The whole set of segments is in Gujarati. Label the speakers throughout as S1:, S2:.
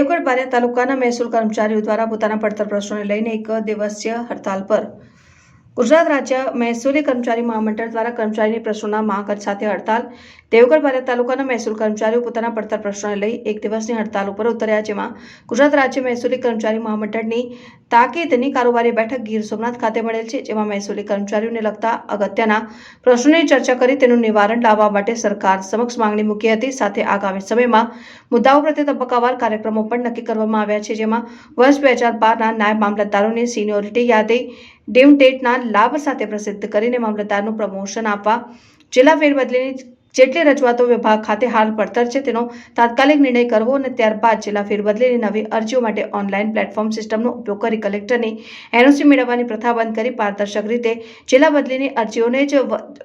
S1: દેવગઢ બારિયા તાલુકાના મહેસૂલ કર્મચારીઓ દ્વારા પોતાના પડતર પ્રશ્નોને લઈને એક દિવસીય હડતાલ પર. ગુજરાત રાજ્ય મહેસૂલી કર્મચારી મહામંડળ દ્વારા કર્મચારીની પ્રશ્નોના માંગ સાથે હડતાલ. દેવગઢ બારિયા તાલુકાના મહેસૂલ કર્મચારીઓ પોતાના પડતર પ્રશ્નોને લઈ એક દિવસની હડતાલ ઉપર ઉતર્યા, જેમાં ગુજરાત રાજ્ય મહેસૂલી કર્મચારી મહામંડળની તાકીદની કારોબારી બેઠક ગીર સોમનાથ ખાતે મળેલ છે, જેમાં મહેસૂલી કર્મચારીઓને લગતા અગત્યના પ્રશ્નોની ચર્ચા કરી તેનું નિવારણ લાવવા માટે સરકાર સમક્ષ માંગણી મૂકી હતી. સાથે આગામી સમયમાં મુદ્દાઓ પ્રત્યે તબક્કાવાર કાર્યક્રમો પણ નક્કી કરવામાં આવ્યા છે, જેમાં વર્ષ બે હજાર બારના નાયબ મામલતદારોની સિનિયોરિટી યાદી, ડેમ ટેટના લાભ સાથે પ્રસિદ્ધ કરીને મામલતદારનું પ્રમોશન આપવા, જિલ્લા ફેરબદલીની જેટલી રજૂઆતો વિભાગ ખાતે હાલ પડતર છે, તેનો તાત્કાલિક નિર્ણય કરવો અને ત્યારબાદ જિલ્લા ફેરબદલીની નવી અરજીઓ માટે ઓનલાઈન પ્લેટફોર્મ સિસ્ટમનો ઉપયોગ કરી કલેક્ટરની એનઓસી મેળવવાની પ્રથા બંધ કરી પારદર્શક રીતે જિલ્લા બદલીની અરજીઓને જ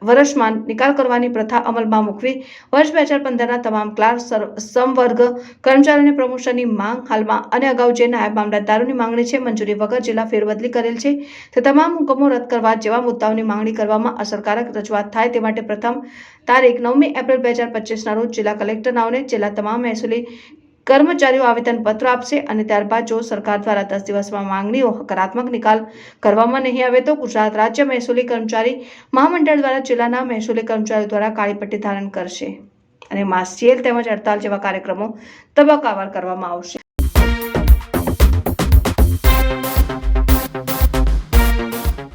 S1: વર્ષમાં નિકાલ કરવાની પ્રથા અમલમાં મૂકવી, વર્ષ બે હજાર પંદરના તમામ ક્લાર્ક સર- સમવર્ગ કર્મચારીઓને પ્રમોશનની માંગ હાલમાં અને અગાઉ જે નાયબ મામલતદારોની માંગણી છે, મંજૂરી વગર જિલ્લા ફેરબદલી કરેલ છે, તે તમામ હુકમો રદ કરવા જેવા મુદ્દાઓની માંગણી કરવામાં અસરકારક રજૂઆત થાય તે માટે પ્રથમ તારીખ નવમી એપ્રિલ બે હજાર પચીસના રોજ જિલ્લા કલેક્ટર જિલ્લા તમામ મહેસૂલી કર્મચારીઓ આવેદનપત્ર આપશે અને ત્યારબાદ જો સરકાર દ્વારા દસ દિવસમાં માંગણીઓ હકારાત્મક નિકાલ કરવામાં નહીં આવે તો ગુજરાત રાજ્ય મહેસૂલી કર્મચારી મહામંડળ દ્વારા જિલ્લાના મહેસૂલી કર્મચારીઓ દ્વારા કાળી પટ્ટી ધારણ કરશે અને માસ જેલ તેમજ હડતાલ જેવા કાર્યક્રમો તબક્કાવાર કરવામાં આવશે.